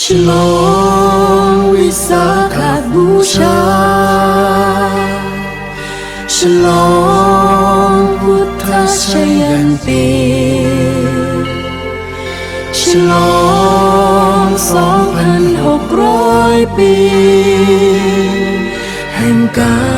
ฉลองวิสาขบูชา ฉลองพุทธชยันตี ฉลองสองพันหกร้อยปี แห่งกา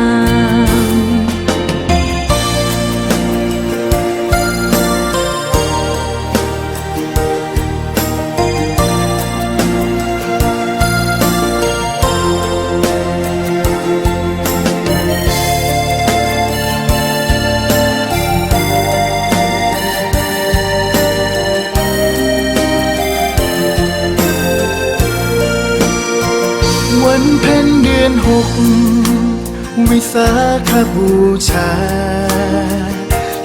สาขบูชา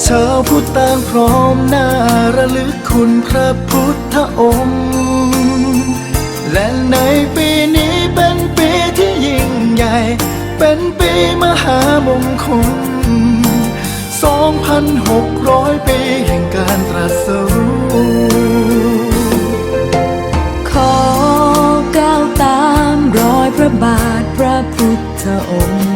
ชาวพุทธต่างพร้อมหน้าระลึกคุณพระพุทธองค์ และในปีนี้เป็นปีที่ยิ่งใหญ่ เป็นปีมหามงคล 2,600 ปีแห่งการตรัสรู้ขอก้าวตามรอยพระบาทพระพุทธองค์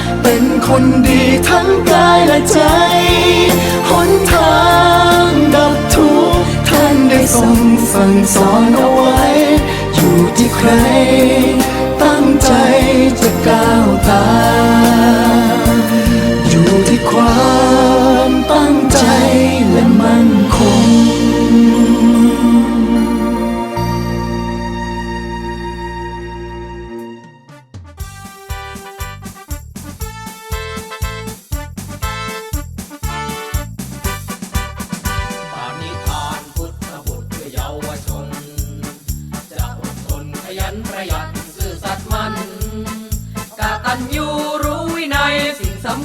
เป็นคนดีทั้งกายและใจ หนทางดับทุกข์ท่านได้ทรงสั่งสอนเอาไว้ อยู่ที่ใคร ตั้งใจจะก้าวตาม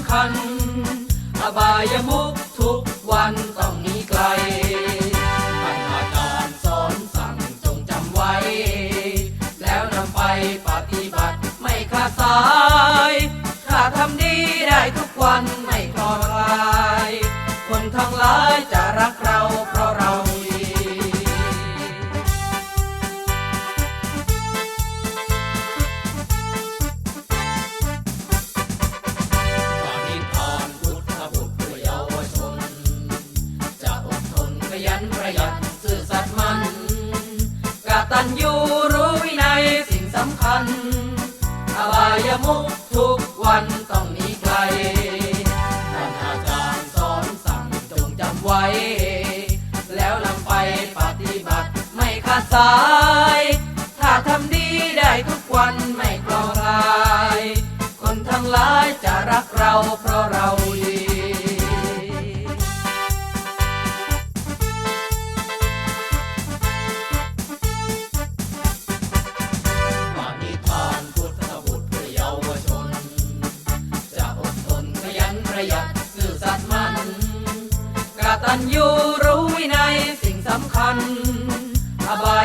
ำคัญ อบายมุกทุกวันต้องหนีไกลท่านอาจารย์สอนสั่งจงจำไว้ แล้วนำไปปฏิบัติไม่ขาดสาย ถ้าทำดีได้ทุกวันไม่คลอคลาย คนทั้งหลายจะรักเรา รู้วินัยสิ่งสำคัญ อบายมุขทุกวันต้องหนีไกลท่านอาจารย์สอนสั่งจงจำไว้ แล้วนำไปปฏิบัติไม่ขาดสาย ถ้าทำดีได้ทุกวันไม่กลอลาย คนทั้งหลายจะรักเราเพราะเรา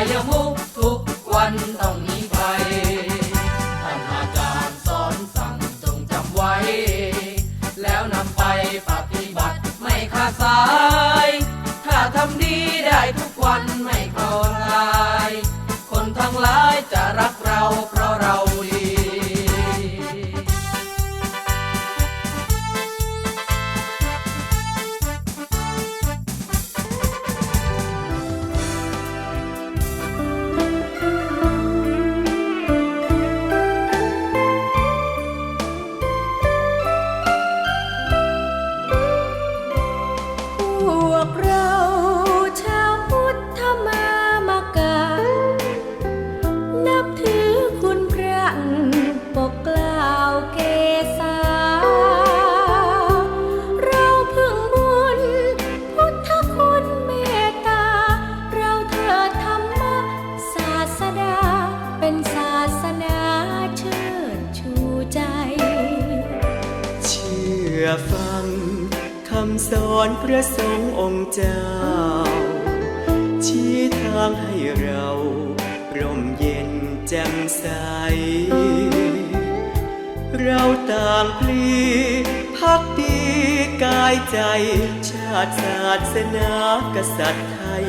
ายมุกทุกวันต้องมีไฟท่านอาจารย์สอนสั่งจงจำไว้ แล้วนำไปปฏิบัติไม่ขาดสาย ถ้าทำดีได้ทุกวันไม่คลอลาย คนทั้งหลายจะรักเรา วกเราชาวพุทธมามากา นับถือคุณพระปกกล้าวเกษาเราพึ่งบุญ พุทธคุณเมตตา เราเถิดธรรมศาสดา เป็นศาสนาเชิดชูใจ เชื่อฟังคำสอนพระสงฆ์ องค์เจ้า ชี้ทางให้เราร่มเย็นแจ่มใส เราต่างพลีพักดีกายใจ ชาติศาสนากษัตริย์ไทย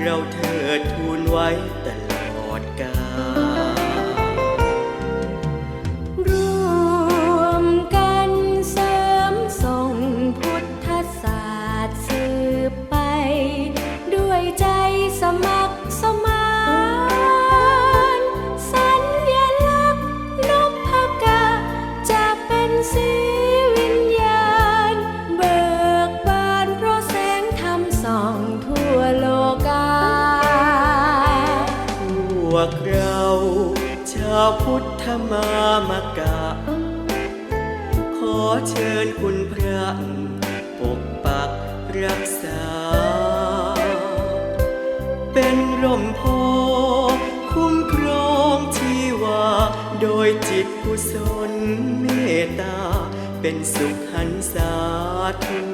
เราเถิดทูลไว้ตล เชิญคุณพระปกปักรักษา เป็นร่มโพคุ้มครองชีวา โดยจิตกุศลเมตตา เป็นสุขหันสาทั่ว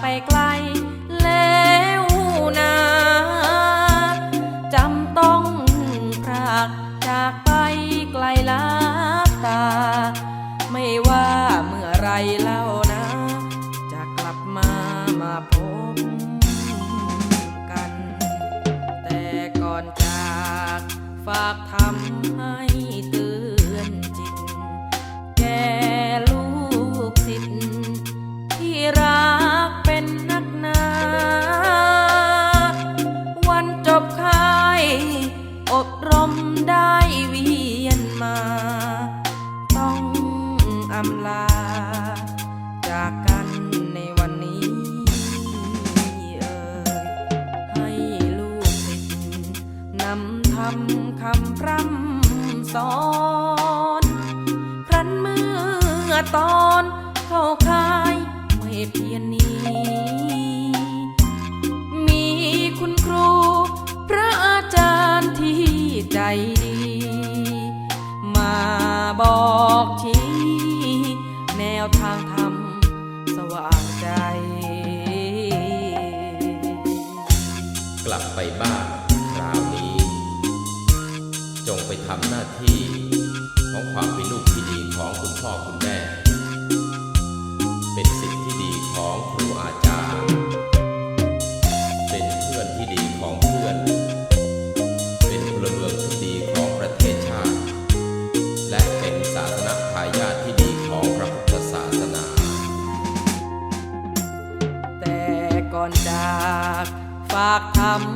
ไปไกลำลา จากกันในวันนี้เออให้ลูกศิษย์นำทำคำพร่ำสอนครั้นเมื่อตอนเข้าคายไม่เพียนนี้ มีคุณครู พระอาจารย์ที่ใจดี มาบอกที ไปบ้างคราวนี้ จงไปทำหน้าที่ของความเป็นลูกที่ดีของคุณพ่อคุณแม่ เป็นสิทธิที่ดีของครูอาจารย์ เป็นเพื่อนที่ดีของเพื่อน เป็นพลเมืองที่ดีของประเทศชาติ และเป็นศาสนาทายาทที่ดีของพระพุทธศาสนา แต่ก่อนจากฝากทำ